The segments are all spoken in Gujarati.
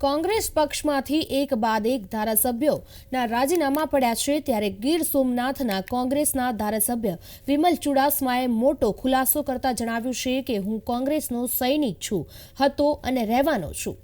કોંગ્રેસ પક્ષમાંથી એક બાદ એક ધારાસભ્યોના રાજીનામા પડ્યા છે ત્યારે ગીર સોમનાથના કોંગ્રેસના ધારાસભ્ય વિમલ ચુડાસમાએ મોટો ખુલાસો કરતા જણાવ્યું છે કે હું કોંગ્રેસનો સૈનિક છું, હતો અને રહેવાનો છું.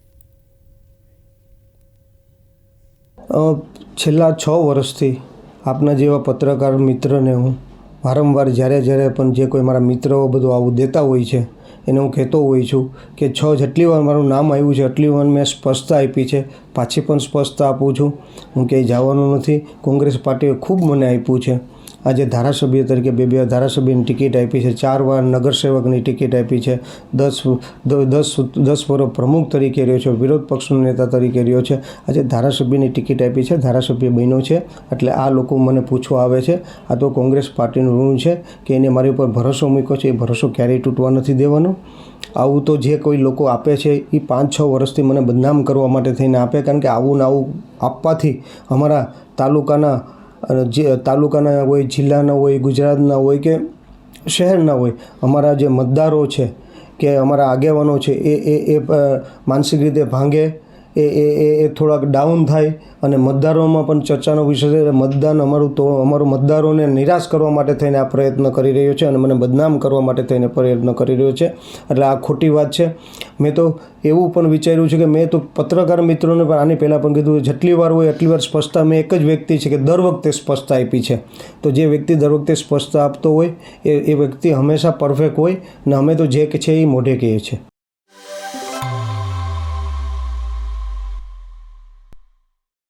છેલ્લા છ વર્ષથી આપના જેવા પત્રકાર મિત્રને હું વારંવાર જ્યારે જ્યારે પણ જે કોઈ મારા મિત્રો બધું આવું દેતા હોય છે એને હું કહેતો હોઉં છું કે છ જેટલી વાર મારું નામ આવ્યું છે, એટલી વાર મેં સ્પષ્ટતા આપી છે. પાછી પણ સ્પષ્ટતા આપું છું. હું ક્યાંય જવાનું નથી. કોંગ્રેસ પાર્ટીએ ખૂબ મને આપ્યું છે. આજે ધારાસભ્ય તરીકે બે બે ધારાસભ્યની ટિકિટ આપી છે. ચાર વાર નગરસેવકની ટિકિટ આપી છે. દસ દસ દસ વર્ષ પ્રમુખ તરીકે રહ્યો છે. વિરોધ પક્ષનો નેતા તરીકે રહ્યો છે. આજે ધારાસભ્યની ટિકિટ આપી છે. ધારાસભ્ય બન્યો છે. એટલે આ લોકો મને પૂછવા આવે છે. આ તો કોંગ્રેસ પાર્ટીનું ઋણ છે કે એને મારી ઉપર ભરોસો મૂક્યો છે? એ ભરોસો ક્યારેય તૂટવા નથી દેવાનો. આવું તો જે કોઈ લોકો આપે છે એ પાંચ છ વર્ષથી મને બદનામ કરવા માટે થઈને આપે. કારણ કે આવું ને આવું આપવાથી અમારા તાલુકાના અને જે તાલુકાના હોય, જિલ્લાના હોય, ગુજરાતના હોય કે શહેરના હોય, અમારા જે મતદારો છે કે અમારા આગેવાનો છે, એ એ એ માનસિક રીતે ભાંગે એ એ એ એ થોડાક ડાઉન થાય અને મતદારોમાં પણ ચર્ચાનો વિષય છે. મતદાન અમારું તો, અમારું મતદારોને નિરાશ કરવા માટે થઈને આ પ્રયત્ન કરી રહ્યો છે અને મને બદનામ કરવા માટે થઈને પ્રયત્ન કરી રહ્યો છે. એટલે આ ખોટી વાત છે. મેં તો એવું પણ વિચાર્યું છે કે મેં તો પત્રકાર મિત્રોને પણ આની પહેલાં પણ કીધું, જેટલી વાર હોય એટલી વાર સ્પષ્ટતા. મેં એક જ વ્યક્તિ છે કે દર વખતે સ્પષ્ટતા આપી છે. તો જે વ્યક્તિ દર વખતે સ્પષ્ટતા આપતો હોય, એ એ વ્યક્તિ હંમેશા પરફેક્ટ હોય ને અમે તો જે છે એ મોઢે કહીએ છીએ.